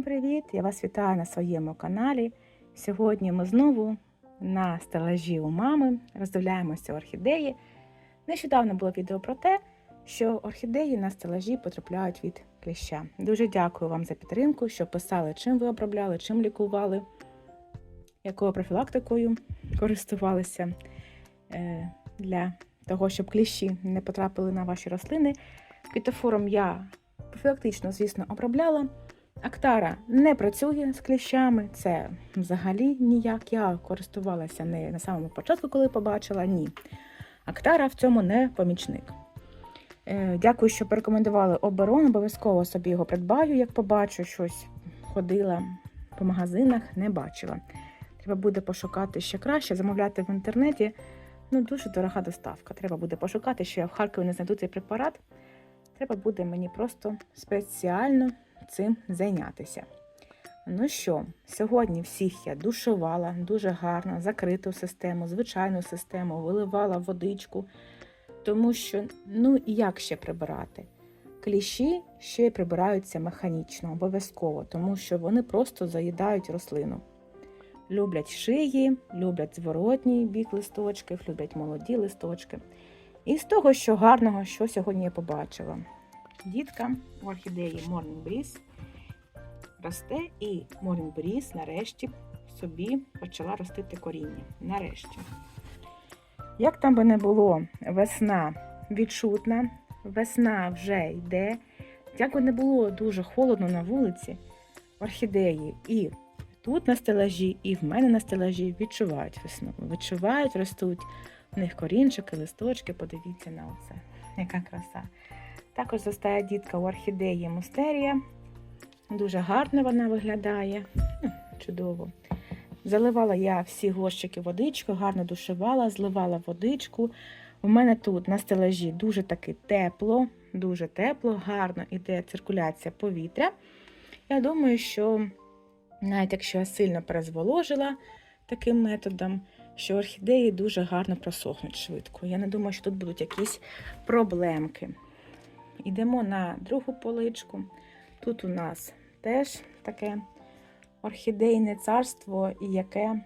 Всім привіт! Я вас вітаю на своєму каналі. Сьогодні ми знову на стелажі у мами роздивляємося орхідеї. Нещодавно було відео про те, що орхідеї на стелажі потрапляють від кліща. Дуже дякую вам за підтримку, що писали, чим ви обробляли, чим лікували, якою профілактикою користувалися е, для того, щоб кліщі не потрапили на ваші рослини. Квітофором я профілактично, звісно, обробляла. Актара не працює з кліщами, це взагалі ніяк. Я користувалася не на самому початку, коли побачила, ні. Актара в цьому не помічник. Е, Дякую, що порекомендували оберон. Обов'язково собі його придбаю, як побачу щось. Ходила по магазинах, не бачила. Треба буде пошукати ще краще, замовляти в інтернеті. Ну, дуже дорога доставка. Треба буде пошукати, що я в Харкові не знайду цей препарат. Треба буде мені просто спеціально цим зайнятися. Ну що, сьогодні всіх я душувала дуже гарно, закриту систему, звичайну систему, виливала водичку, тому що, ну як ще прибирати? Кліщі ще прибираються механічно, обов'язково, тому що вони просто заїдають рослину. Люблять шиї, люблять зворотній бік листочків, люблять молоді листочки. І з того, що гарного, що сьогодні я побачила. Дітка у орхідеї Morning Breeze росте, і Breeze нарешті собі почала ростити коріння. Нарешті. Як там би не було, весна відчутна, весна вже йде. Як би не було дуже холодно на вулиці, орхідеї і тут на стелажі, і в мене на стелажі відчувають весну. Відчувають, ростуть в них корінчики, листочки. Подивіться на оце. Яка краса. Також застає дітка у орхідеї Мустерія. Дуже гарно вона виглядає. Чудово. Заливала я всі горщики водичкою, гарно душувала, зливала водичку. У мене тут на стелажі дуже таки тепло, дуже тепло, гарно іде циркуляція повітря. Я думаю, що навіть якщо я сильно перезволожила таким методом, що орхідеї дуже гарно просохнуть швидко. Я не думаю, що тут будуть якісь проблемки. Йдемо на другу поличку. Тут у нас теж таке орхідейне царство, і яке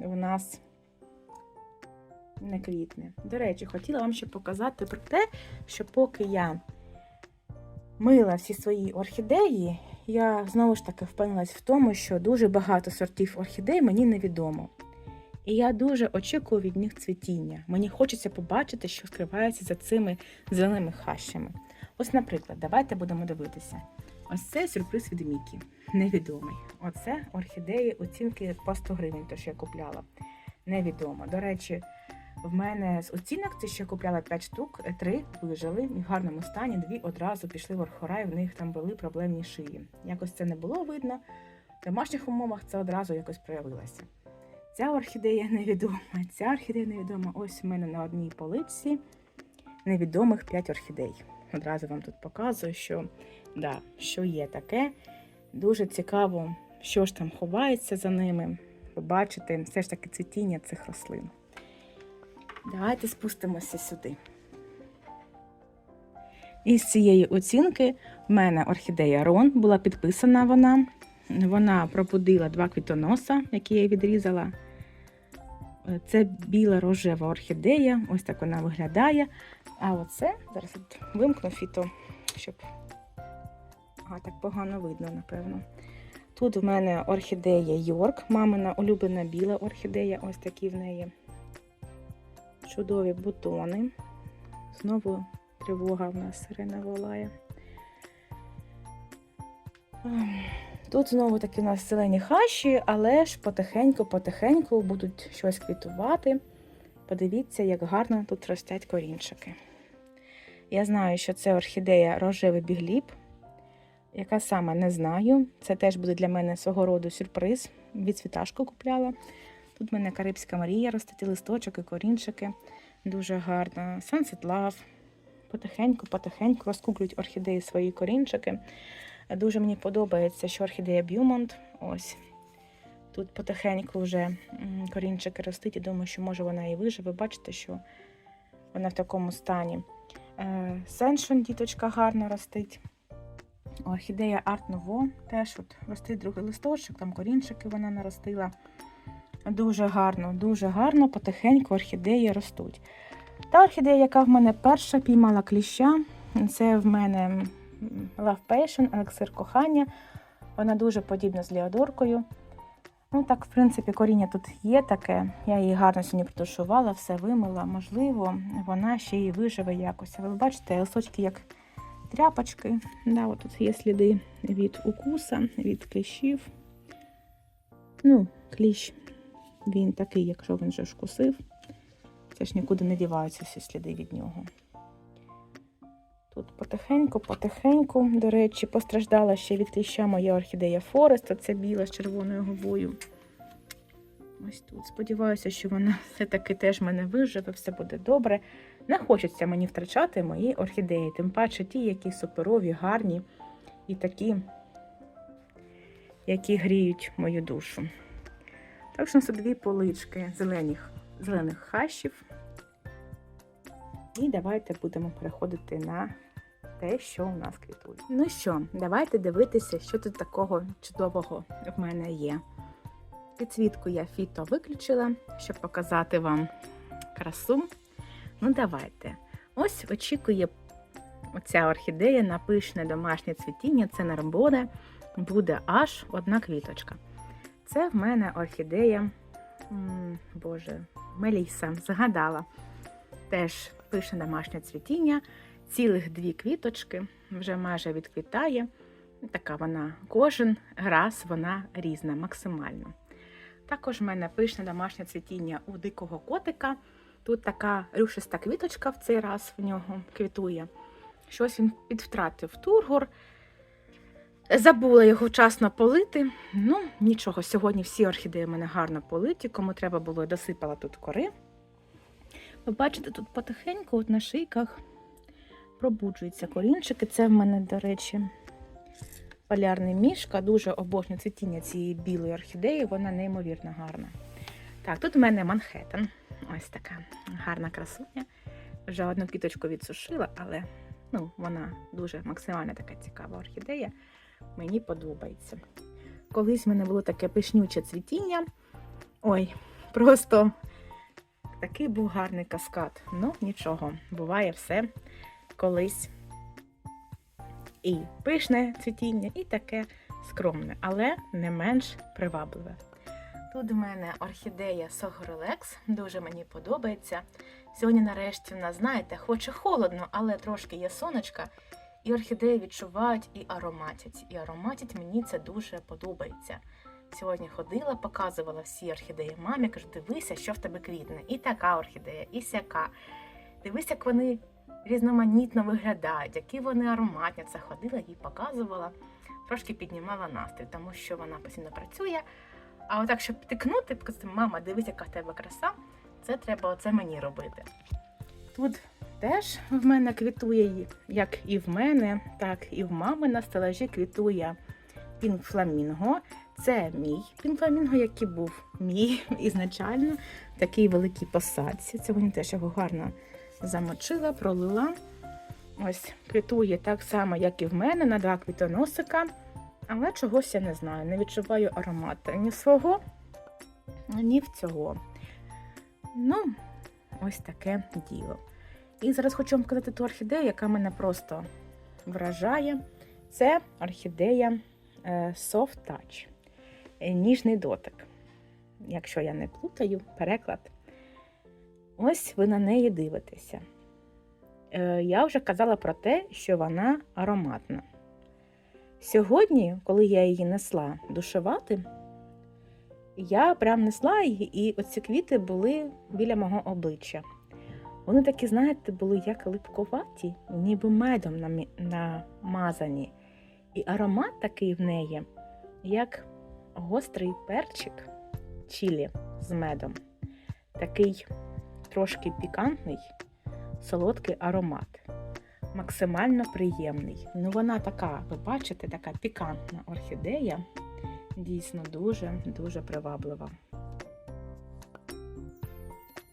у нас не квітне. До речі, хотіла вам ще показати про те, що поки я мила всі свої орхідеї, я знову ж таки впевнилась в тому, що дуже багато сортів орхідей мені невідомо. І я дуже очікую від них цвітіння. Мені хочеться побачити, що скривається за цими зеленими хащами. Ось, наприклад, давайте будемо дивитися. Ось це сюрприз від Мікі, невідомий. Оце орхідеї оцінки по 100 гривень, то що я купляла. Невідомо. До речі, в мене з оцінок, це я купляла 5 штук, 3 вижили в гарному стані, дві одразу пішли в орхора, і в них там були проблемні шиї. Якось це не було видно. В домашніх умовах це одразу якось проявилося. Ця орхідея невідома, ця орхідея невідома. Ось у мене на одній поличці невідомих 5 орхідей. Одразу вам тут показую, що, да, що є таке. Дуже цікаво, що ж там ховається за ними. Побачити все ж таки цвітіння цих рослин. Давайте спустимося сюди. Із цієї оцінки в мене орхідея Рон була підписана вона. Вона пробудила два квітоноса, які я відрізала. Це біла рожева орхідея, ось так вона виглядає. А оце, зараз вимкну фіто, щоб ага, так погано видно, напевно. Тут в мене орхідея Йорк, мамина улюблена біла орхідея, ось такі в неї чудові бутони. Знову тривога в нас сирена волає. Тут знову такі у нас зелені хащі, але ж потихеньку-потихеньку будуть щось квітувати. Подивіться, як гарно тут ростять корінчики. Я знаю, що це орхідея рожевий бігліб. Яка саме не знаю. Це теж буде для мене свого роду сюрприз. Від світашку купляла. Тут в мене Карибська Марія, ростить листочок і корінчики. Дуже гарно. Sunset Love. Потихеньку-потихеньку розкуплюють орхідеї свої корінчики. Дуже мені подобається, що орхідея Б'юмонт. Ось. Тут потихеньку вже корінчики ростуть і думаю, що може вона і виживе. Бачите, що вона в такому стані. Сеншон, діточка гарно ростить. орхідея Art Nouveau. Теж от ростить другий листочок, там корінчики вона наростила. Дуже гарно, дуже гарно, потихеньку орхідеї ростуть. Та орхідея, яка в мене перша піймала кліща, це в мене Love Passion, елексир кохання. Вона дуже подібна з леодоркою. Ну так, в принципі, коріння тут є таке. Я її гарно сьогодні притушувала, все вимила. Можливо, вона ще й виживе якось. Ви бачите, листочки як тряпочки. Да, от тут є сліди від укуса, від кліщів. Ну, кліщ, він такий, якщо він вже ж кусив. Це ж нікуди не діваються всі сліди від нього. Тут потихеньку, потихеньку, до речі, постраждала ще від кліща моя орхідея Форест, оце біла з червоною губою. Ось тут. Сподіваюся, що вона все-таки теж мене виживе, все буде добре. Не хочеться мені втрачати мої орхідеї, тим паче ті, які суперові, гарні і такі, які гріють мою душу. Так що у нас дві полички зелених, зелених хащів. І давайте будемо переходити на те, що у нас квітує. Ну що, давайте дивитися, що тут такого чудового в мене є. Підсвітку я фіто виключила, щоб показати вам красу. Ну, давайте. Ось очікує оця орхідея на пишне домашнє цвітіння. Це нарбоне, буде аж одна квіточка. Це в мене орхідея, боже, Меліса, згадала. Теж пише домашнє цвітіння, цілих дві квіточки, вже майже відквітає. Така вона, кожен раз вона різна, максимально. Також в мене пишне домашнє цвітіння у дикого котика. Тут така рюшиста квіточка в цей раз в нього квітує. Щось він підвтратив тургор. Забула його вчасно полити. Ну, нічого, сьогодні всі орхідеї в мене гарно политі, кому треба було, я досипала тут кори. Ви бачите, тут потихеньку от на шийках пробуджуються корінчики. Це в мене, до речі, полярний мішка. Дуже обожнюю цвітіння цієї білої орхідеї, вона неймовірно гарна. Так, тут в мене Манхеттен. Ось така гарна красуня. Вже одну квіточку відсушила, але ну, вона дуже максимально така цікава орхідея. Мені подобається. Колись в мене було таке пишнюче цвітіння. Ой, просто такий був гарний каскад. Ну, нічого, буває все колись. І пишне цвітіння, і таке скромне, але не менш привабливе. Тут в мене орхідея Согорелекс, дуже мені подобається. Сьогодні, нарешті, в нас, знаєте, хоч і холодно, але трошки є сонечка, і орхідеї відчувають і ароматять. І ароматять мені це дуже подобається. Сьогодні ходила, показувала всі орхідеї мамі, кажу, дивися, що в тебе квітне. І така орхідея, і сяка. Дивись, як вони різноманітно виглядають, які вони ароматні. Це ходила, їй показувала, трошки піднімала настрій, тому що вона постійно працює. А отак, щоб тикнути, показати, мама, дивись, яка в тебе краса, це треба оце мені робити. Тут теж в мене квітує, як і в мене, так і в мами на стелажі квітує пінк фламінго. Це мій пінк фламінго, який був мій ізначально, в такій великій посадці. Сьогодні теж його гарно замочила, пролила. Ось квітує так само, як і в мене, на два квітоносика. Але чогось я не знаю, не відчуваю аромату ні свого, ні в цього. Ну, ось таке діло. І зараз хочу вам показати ту орхідею, яка мене просто вражає. Це орхідея е, Soft Touch. Е, Ніжний дотик. Якщо я не плутаю, переклад. Ось ви на неї дивитеся. Е, Я вже казала про те, що вона ароматна. Сьогодні, коли я її несла душувати, я прям несла її, і оці квіти були біля мого обличчя. Вони такі, знаєте, були як липковаті, ніби медом намазані. І аромат такий в неї, як гострий перчик чілі з медом. Такий трошки пікантний, солодкий аромат максимально приємний. Ну, вона така, ви бачите, така пікантна орхідея. Дійсно дуже-дуже приваблива.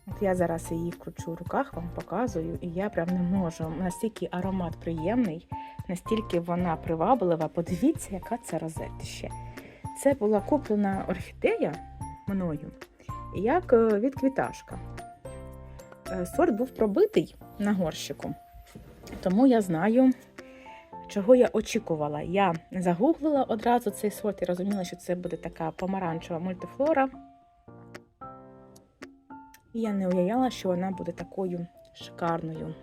От я зараз її вкручу в руках, вам показую, і я прям не можу. Настільки аромат приємний, настільки вона приваблива. Подивіться, яка це розетище. Це була куплена орхідея мною, як е, відквіташка. Е, Сорт був пробитий на горщику, тому я знаю, чого я очікувала. Я загуглила одразу цей сорт і розуміла, що це буде така помаранчева мультифлора. І я не уявляла, що вона буде такою шикарною,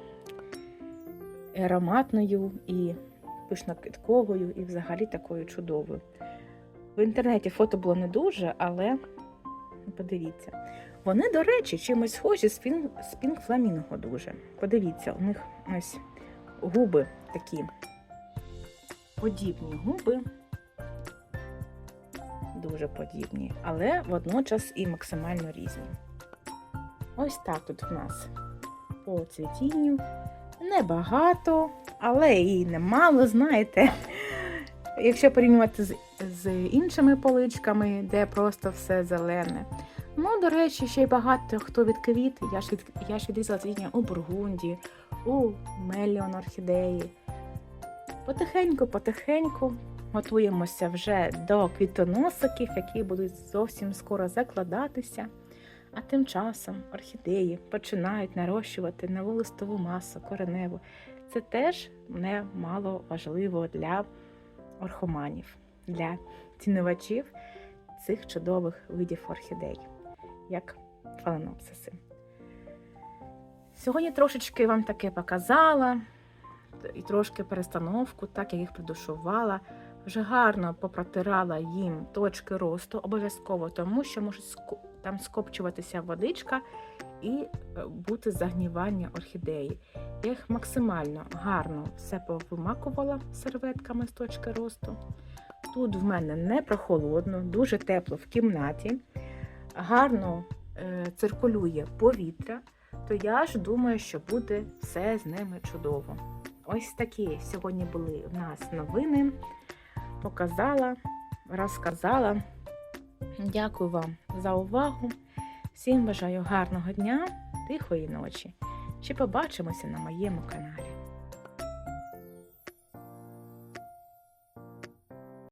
ароматною і пишноквітковою, і взагалі такою чудовою. В інтернеті фото було не дуже, але подивіться. Вони, до речі, чимось схожі з пінг фламінго дуже. Подивіться, у них ось губи такі подібні губи. Дуже подібні, але водночас і максимально різні. Ось так тут в нас по цвітінню. Небагато, але і немало, знаєте. Якщо порівнювати з, з іншими поличками, де просто все зелене. Ну, до речі, ще й багато хто від квіт. Я ж, від, я ж відрізала цвітіння у Бургунді, у Меліон орхідеї. Потихеньку, потихеньку готуємося вже до квітоносиків, які будуть зовсім скоро закладатися. А тим часом орхідеї починають нарощувати нову листову масу кореневу. Це теж немало важливо для орхоманів, для цінувачів цих чудових видів орхідей, як фаленопсиси. Сьогодні трошечки вам таке показала і трошки перестановку, так я їх придушувала. Вже гарно попротирала їм точки росту, обов'язково, тому що ско- там скопчуватися водичка і е, бути загнівання орхідеї. Я їх максимально гарно все повимакувала серветками з точки росту. Тут в мене не прохолодно, дуже тепло в кімнаті, гарно е, циркулює повітря, то я ж думаю, що буде все з ними чудово. Ось такі сьогодні були в нас новини. Показала, розказала. Дякую вам за увагу. Всім бажаю гарного дня, тихої ночі. Чи побачимося на моєму каналі.